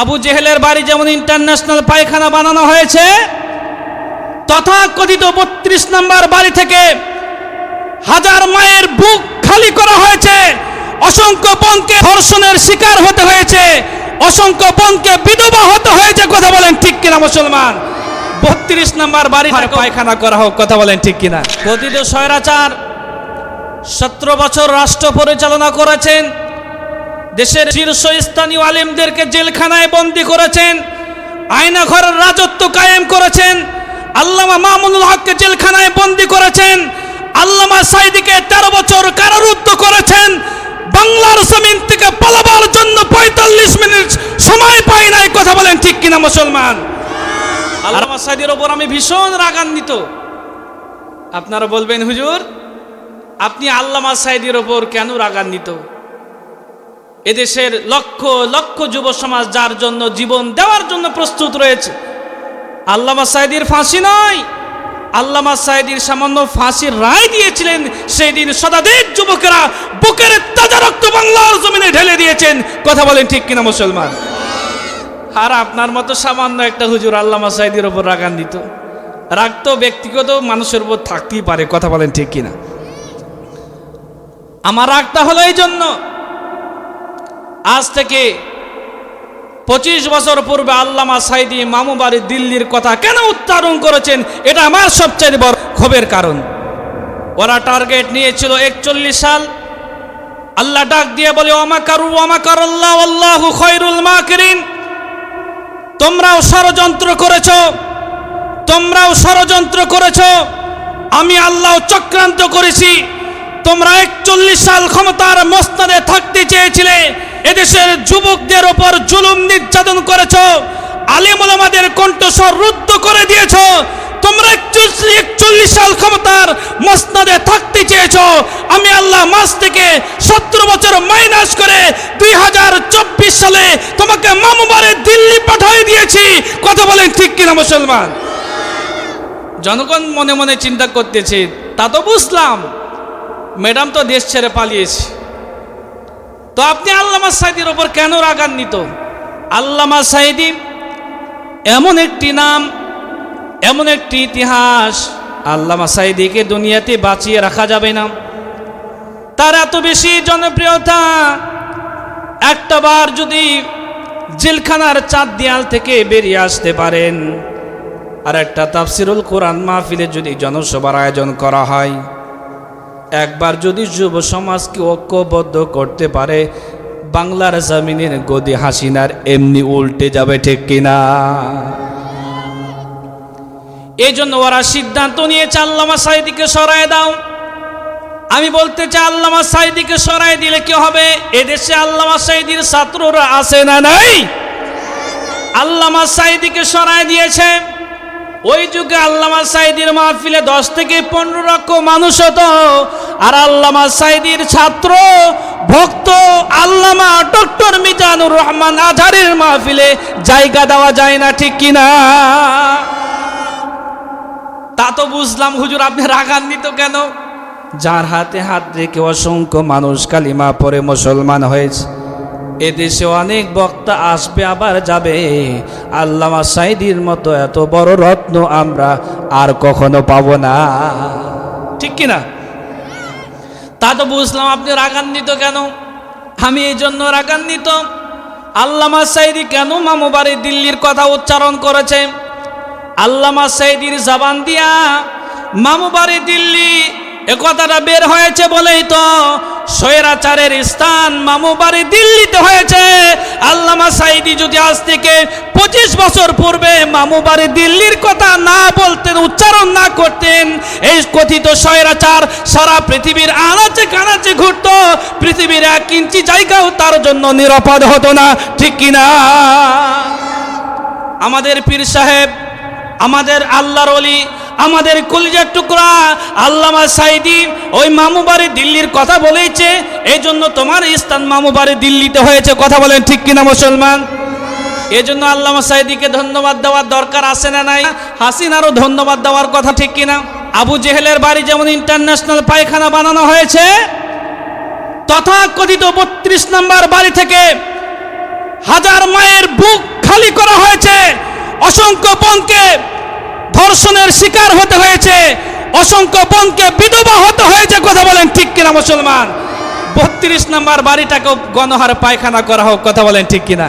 আবু জেহেলের বাড়ি যেমন ইন্টারন্যাশনাল পায়খানা বানানো হয়েছে তথাকথিত বত্রিশ নম্বর বাড়ি থেকে হাজার মায়ের বুক খালি করা হয়েছে। অসংখ্য বোনকে ধর্ষণের শিকার হতে হয়েছে। অসংখ্য বোনকে বিধবা হতে হয়েছে কথা বলেন ঠিক কিনা মুসলমান? বত্রিশ নম্বর বাড়ি পায়খানা করা হোক কথা বলেন ঠিক কিনা? কথিত স্বৈরাচার সতেরো বছর রাষ্ট্র পরিচালনা করেছেন। দেশের শীর্ষস্থানীয় আলিমদেরকে জেলখানায় বন্দি করেছেন আয়না ঘরের রাজত্ব কায়েম করেছেন, আল্লামা মামুনুল হককে জেলখানায় বন্দি করেছেন, আল্লামা সাইদিকে তেরো বছর কারারুদ্ধ করেছেন, বাংলার জমিন থেকে পালাবার জন্য পঁয়তাল্লিশ মিনিট সময় পাই নাই। কথা বলেন ঠিক কিনা মুসলমান? আল্লামা সাইদির ওপর আমি ভীষণ রাগান্বিত। আপনারা বলবেন, হুজুর, আপনি আল্লামা সাইদির ওপর কেন রাগান্বিত? এদেশের লক্ষ লক্ষ যুব সমাজ যার জন্য জীবন দেওয়ার জন্য প্রস্তুত রয়েছে। আল্লামা সাইদির ফাঁসি নয়। আল্লামা সাইদির সামান্য ফাঁসির রায় দিয়েছিলেন সেই দিন শতাধিক যুবকেরা বুকের তাজা রক্ত বাংলার জমিনে ঢেলে দিয়েছেন। কথা বলেন ঠিক কিনা মুসলমান? আর আপনার মতো সামান্য একটা হুজুর আল্লামা সাইদির ওপর রাগান্বিত। রাগ তো ব্যক্তিগত মানুষের উপর থাকতেই পারে, কথা বলেন ঠিক কিনা? আমার রাগটা হলো এই জন্য আজ থেকে পঁচিশ বছর পূর্বে আল্লামা সাইদি মামু বাড়ি দিল্লির কথা কেন উচ্চারণ করেছেন, এটা আমার সবচেয়ে বড় ক্ষোভের কারণ। ওরা টার্গেট নিয়েছিল একচল্লিশ সাল। আল্লাহ ডাক দিয়ে বলে অমাকারু অমাকার আল্লাহ আল্লাহ খৈরুল মাকিরিন। তোমরাও ষড়যন্ত্র করেছ, তোমরাও ষড়যন্ত্র করেছ। আমি আল্লাহ চক্রান্ত করেছি। তোমরা একচল্লিশ সাল ক্ষমতার মস্তাদে থাকতে চেয়েছিলে। এদেশের যুবকদের ওপর জুলুম নির্যাতন করেছ আলিমুলামাদের কণ্ঠস্বর রুদ্ধ করে দিয়েছ, তোমরা সাল ক্ষমতার থাকতে আমি আল্লাহ মাস থেকে বছর মাইনাস করে দুই হাজার চব্বিশ সালে তোমাকে দিল্লি পাঠিয়ে দিয়েছি। কথা ঠিক কিনা মুসলমান? জনগণ মনে মনে চিন্তা করতেছে, তা তো বুঝলাম। ম্যাডাম তো দেশ ছেড়ে পালিয়েছে। তো আপনি আল্লামা সাইদির ওপর কেন রাগান্বিত? আল্লামা সাইদি এমন একটি নাম, এমন একটি ইতিহাস আল্লামা সাইদিকে দুনিয়াতে বাঁচিয়ে রাখা যাবে না। তার এত বেশি জনপ্রিয়তা, একটা বার যদি জেলখানার চার দেয়াল থেকে বেরিয়ে আসতে পারেন। আর একটা তাফসিরুল কোরআন মাহফিলে যদি জনসভার আয়োজন করা হয়। একবার যদি যুব সমাজকে ঐক্যবদ্ধ করতে পারে, বাংলার জামিনের গদি হাসিনার এমনি উল্টে যাবে ঠিক কিনা? এই জন্য ওরা সিদ্ধান্ত নিয়েছে, আল্লামা সাইদিকে সরায় দাও। আমি বলতে চাই, আল্লামা সাইদিকে সরায় দিলে কি হবে? এদেশে আল্লামা সাইদির ছাত্ররা আছে না নাই? আল্লামা সাইদিকে সরায় দিয়েছে। ওই যুগে আল্লামা সাইদির মাহফিলে দশ থেকে পনেরো লক্ষ মানুষ হতো। আর আল্লামা সাইদির ছাত্র, ভক্ত, আল্লামা ডক্টর মিজানুর রহমান আজহারের মাহফিলে জায়গা দেওয়া যায় না, ঠিক কিনা? তা তো বুঝলাম, হুজুর আপনি রাগান্বিত কেন? যার হাতে হাত রেখে অসংখ্য মানুষ কালিমা পরে মুসলমান হয়েছে। এদেশে অনেক বক্তা আসবে, আবার যাবে। আল্লামা সাইদির মতো এত বড় রত্ন আমরা আর কখনো পাবো না। ঠিক কিনা তা তো বুঝলাম আপনি রাগান্বিত কেন? আমি এই জন্য রাগান্বিত। আল্লামা সাইদি কেন মামু বাড়ি দিল্লির কথা উচ্চারণ করেছে? আল্লামা সাইদির জাবান দিয়া, মামু বাড়ি দিল্লি, এ কথাটা বের হয়েছে বলেই তো স্বৈরাচারের স্থান মামু বাড়ি দিল্লিতে হয়েছে। আল্লামা সাইদি যদি আজ থেকে পঁচিশ বছর পূর্বে মামু বাড়ি দিল্লির কথা না বলতেন, উচ্চারণ না করতেন, এই কথিত স্বৈরাচার সারা পৃথিবীর আনাচে কানাচে ঘুরত, পৃথিবীর এক ইঞ্চি জায়গাও তার জন্য নিরাপদ হতো না, ঠিক কিনা? আমাদের পীর সাহেব, আমাদের আল্লাহর অলি আমাদের কলিজার টুকরা আল্লামা সাইদি ওই মামু বাড়ি দিল্লির কথা বলেছে এই জন্য তোমার স্থান মামু বাড়ি দিল্লিতে হয়েছে। কথা বলেন ঠিক কিনা মুসলমান? এই জন্য আল্লামা সাইদিকে ধন্যবাদ দেওয়ার দরকার আছে না নাই? হাসিনারও ধন্যবাদ দেওয়ার কথা ঠিক কিনা? আবু জেহেলের বাড়ি যেমন ইন্টারন্যাশনাল পায়খানা বানানো হয়েছে, তথাকথিত বত্রিশ নম্বর বাড়ি থেকে হাজার মায়ের বুক খালি করা হয়েছে। অসংখ্য বোনকে ধর্ষণের শিকার হতে হয়েছে। অসংখ্য বোনকে বিধবা হতে হয়েছে, কথা বলেন ঠিক কিনা মুসলমান? বত্রিশ নম্বর বাড়িটাকে গণহার পায়খানা করা হোক, কথা বলেন ঠিক কিনা?